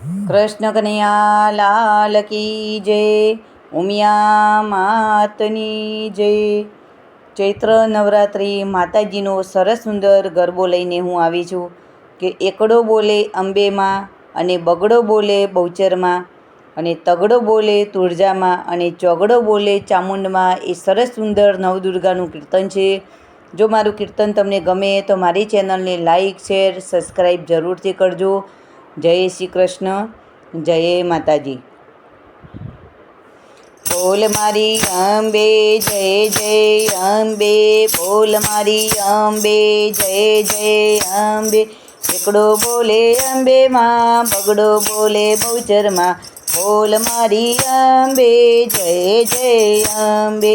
કૃષ્ણ કનૈયા લાલ કી જય, ઉમિયા માતની જય. ચૈત્ર નવરાત્રિ માતાજીનો સરસ સુંદર ગરબો લઈને હું આવી છું કે એકડો બોલે અંબેમાં અને બગડો બોલે બહુચરમાં અને તગડો બોલે તુળજામાં અને ચોગડો બોલે ચામુંડમાં એ સરસ સુંદર નવદુર્ગાનું કીર્તન છે. જો મારું કીર્તન તમને ગમે તો મારી ચેનલને લાઈક, શેર, સબસ્ક્રાઈબ જરૂરથી કરજો. જય શ્રી કૃષ્ણ જય માતાજી બોલ મારી અંબે જય જય અંબે બોલ મારી અંબે જય જય અંબે એકડો બોલે અંબે માં બગડો બોલે બહુચરમાં બોલ મારી અંબે જય જય અંબે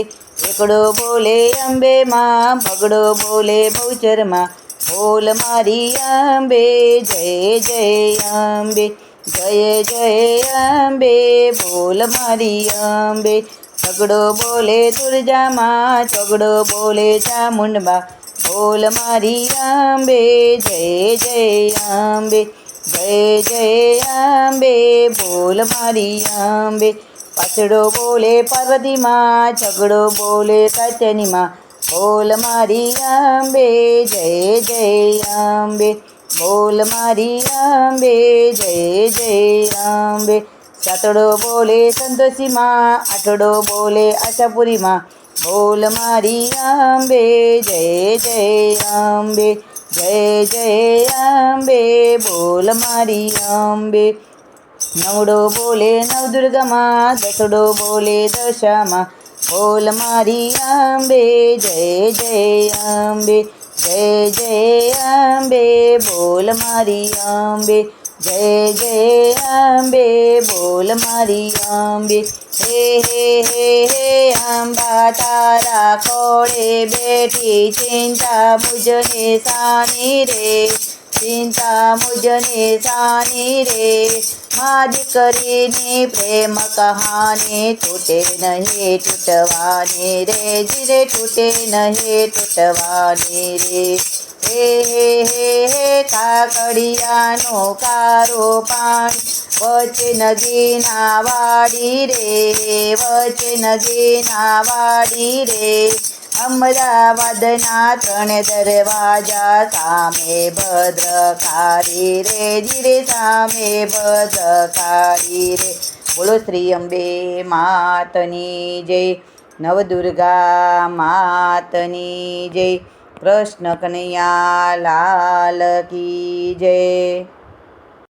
એકડો બોલે અંબે માં બગડો બોલે બહુચરમાં બોલ મારી અંબે જય જય અંબે જય જય અંબે બોલ મારી અંબે ઝગડો બોલે તુરજામાં ચોગડો બોલે ચામુંડમાં, બોલ મારી અંબે જય જય અંબે જય જય અંબે બોલ મારી અંબે પાછડો બોલે પાર્વતીમાં ઝગડો બોલે કાચનીમાં બોલ મારી આંબે, જય જય, આંબે. બોલ મારી આંબે, જય જય, આંબે. સાતડો બોલે સંતોષીમાં, આઠડો બોલે આશાપુરીમાં. બોલ મારી આંબે, જય જય, આંબે. જય જય, આંબે, બોલ મારી આંબે. નવડો બોલે નવદુર્ગામાં, દસડો બોલે દશામાં. बोल मारी आंबे, जय जय अम्बे जय जय अम्बे बोल मारी आंबे, जय जय अम्बे बोल मारी आंबे, हे हे हे हे, आंबा तारा कोड़े, बेटी, चिंता मुझने सानी रे, चिंता मुझने सानी रे મા દીકરીની પ્રેમ કહાની તૂટે નહીં તૂટવાની રે જીરે તૂટે નહીં તૂટવાની રે હે હે હે હે કાકડિયાનો કારો પાણી વચ્ચે નદીના વાડી રે વચ્ચે નદીના વાડી રે અમદાવાદના ત્રણ દરવાજા સામે ભદ્રકાળી રે જીરે સામે ભદ્રકાળી રે બોલો શ્રી અંબે માતની જય નવદુર્ગા માતની જય કૃષ્ણ કનૈયા લાલ કી જય